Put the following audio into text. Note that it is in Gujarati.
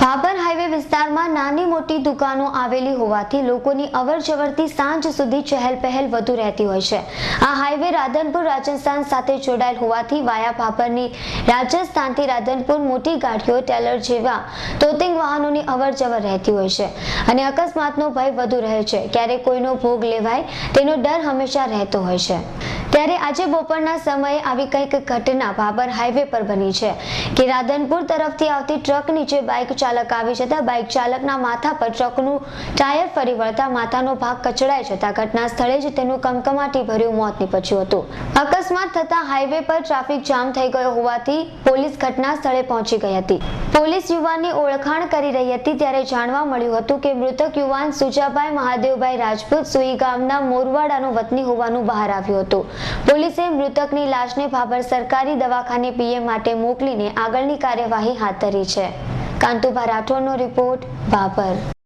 ભાભર હાઈવે વિસ્તારમાં નાની મોટી દુકાનો આવેલી હોવાથી લોકોની અવર જવરથી સાંજ સુધી ચહેલ પહેલ વધુ રહેતી હોય છે. આ હાઈવે રાધનપુર, રાજસ્થાન સાથે જોડાયેલ હોવાથી વાયા ભાભરની રાજસ્થાનથી રાધનપુર મોટી ગાડીઓ, ટેલર જેવા તોતિંગ વાહનોની અવર જવર રહેતી હોય છે અને અકસ્માતનો ભય વધુ રહે છે. ક્યારેક કોઈનો ભોગ લેવાય તેનો ડર હંમેશા રહેતો હોય છે. ત્યારે આજે બપોરના સમયે આવી કંઈક ઘટના ભાભર હાઈવે પર બની છે કે રાધનપુર તરફથી આવતી ટ્રક નીચે બાઇક ચાલક આવી જતા બાઇક ચાલકના માથા પર ટ્રકનું ટાયર ફરી વળતા માથાનો ભાગ કચડાઈ જતા ઘટના સ્થળે જ તેનું કમકમાટી ભર્યું મોત નીપજ્યું હતું. અકસ્માત થતા હાઈવે પર ટ્રાફિક જામ થઈ ગયો હોવાથી પોલીસ ઘટના સ્થળે પહોંચી ગઈ હતી. પોલીસ યુવાનની ઓળખાણ કરી રહી હતી ત્યારે જાણવા મળ્યું હતું કે મૃતક યુવાન સુજાભાઈ મહાદેવભાઈ રાજપૂત સુઈ ગામના મોરવાડાનો વતની હોવાનું બહાર આવ્યું હતું. પોલીસે મૃતકની લાશને ભાભર સરકારી દવાખાને પીએમ માટે મોકલીને આગળની કાર્યવાહી હાથ ધરી છે. કાંતુભા રાઠોડનો રિપોર્ટ ભાભર